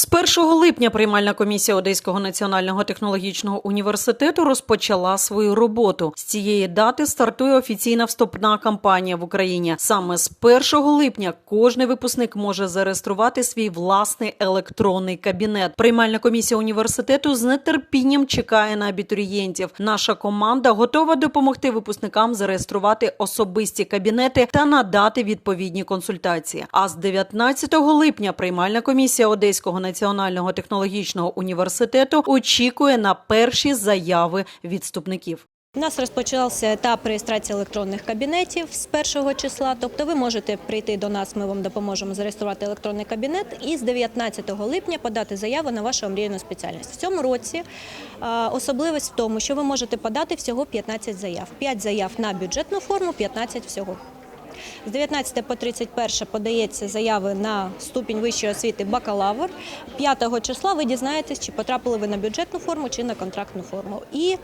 З 1 липня приймальна комісія Одеського національного технологічного університету розпочала свою роботу. З цієї дати стартує офіційна вступна кампанія в Україні. Саме з 1 липня кожний випускник може зареєструвати свій власний електронний кабінет. Приймальна комісія університету з нетерпінням чекає на абітурієнтів. Наша команда готова допомогти випускникам зареєструвати особисті кабінети та надати відповідні консультації. А з 19 липня приймальна комісія Одеського національного технологічного університету очікує на перші заяви відступників. У нас розпочався етап реєстрації електронних кабінетів з першого числа. Тобто ви можете прийти до нас, ми вам допоможемо зареєструвати електронний кабінет і з 19 липня подати заяву на вашу омріяну спеціальність. В цьому році е, особливість в тому, що ви можете подати всього 15 заяв. 5 заяв на бюджетну форму, 15 всього. З 19 по 31 подається заяви на ступінь вищої освіти бакалавр. 5 числа ви дізнаєтесь, чи потрапили ви на бюджетну форму чи на контрактну форму. І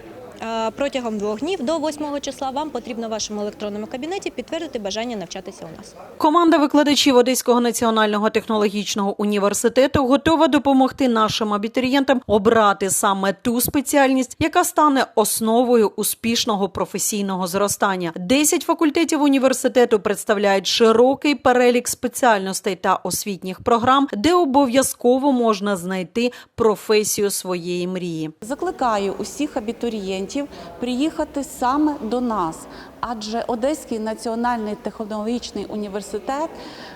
протягом двох днів до 8 числа вам потрібно в вашому електронному кабінеті підтвердити бажання навчатися у нас. Команда викладачів Одеського національного технологічного університету готова допомогти нашим абітурієнтам обрати саме ту спеціальність, яка стане основою успішного професійного зростання. Десять факультетів університету представляють широкий перелік спеціальностей та освітніх програм, де обов'язково можна знайти професію своєї мрії. Закликаю усіх абітурієнтів приїхати саме до нас, адже Одеський національний технологічний університет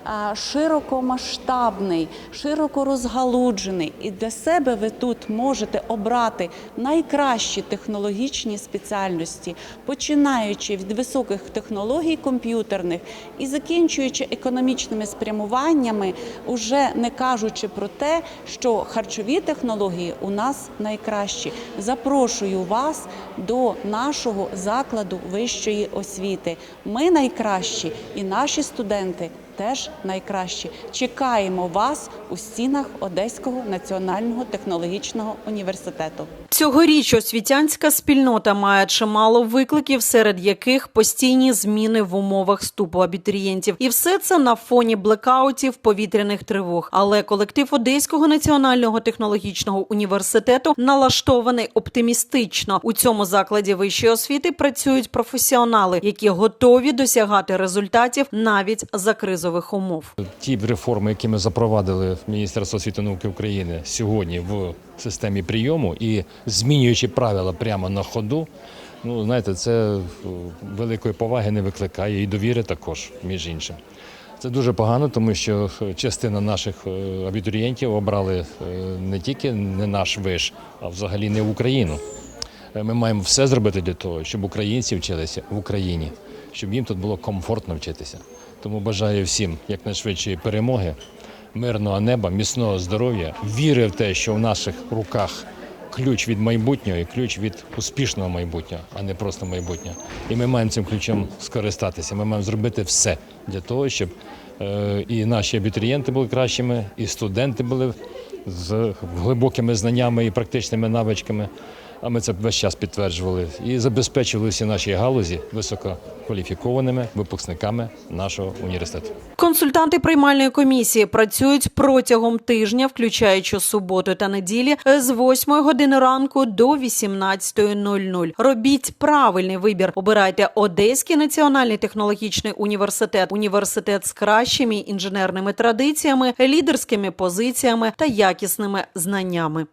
е, широкомасштабний, широко розгалуджений, і для себе ви тут можете обрати найкращі технологічні спеціальності, починаючи від високих технологій комп'ютерних і закінчуючи економічними спрямуваннями, уже не кажучи про те, що харчові технології у нас найкращі. Запрошую вас до нашого закладу вищої освіти. Ми найкращі, і наші студенти теж найкращі. Чекаємо вас у стінах Одеського національного технологічного університету. Цьогоріч освітянська спільнота має чимало викликів, серед яких постійні зміни в умовах вступу абітурієнтів, і все це на фоні блекаутів, повітряних тривог. Але колектив Одеського національного технологічного університету налаштований оптимістично. У цьому закладі вищої освіти працюють професіонали, які готові досягати результатів навіть за кризових умов. Ті реформи, які ми запровадили в Міністерство освіти науки України сьогодні в системі прийому і змінюючи правила прямо на ходу, ну знаєте, це великої поваги не викликає і довіри також, між іншим. Це дуже погано, тому що частина наших е, абітурієнтів обрали е, не тільки не наш виш, а взагалі не Україну. Е, Ми маємо все зробити для того, щоб українці вчилися в Україні, щоб їм тут було комфортно вчитися. Тому бажаю всім якнайшвидшої перемоги, мирного неба, міцного здоров'я, віри в те, що в наших руках ключ від майбутнього і ключ від успішного майбутнього, а не просто майбутнього. І ми маємо цим ключом скористатися. Ми маємо зробити все для того, щоб е, і наші абітурієнти були кращими, і студенти були з глибокими знаннями і практичними навичками. А ми це весь час підтверджували і забезпечили всі наші галузі висококваліфікованими випускниками нашого університету. Консультанти приймальної комісії працюють протягом тижня, включаючи суботу та неділі, з 8 години ранку до 18.00. Робіть правильний вибір. Обирайте Одеський національний технологічний університет, університет з кращими інженерними традиціями, лідерськими позиціями та якісними знаннями.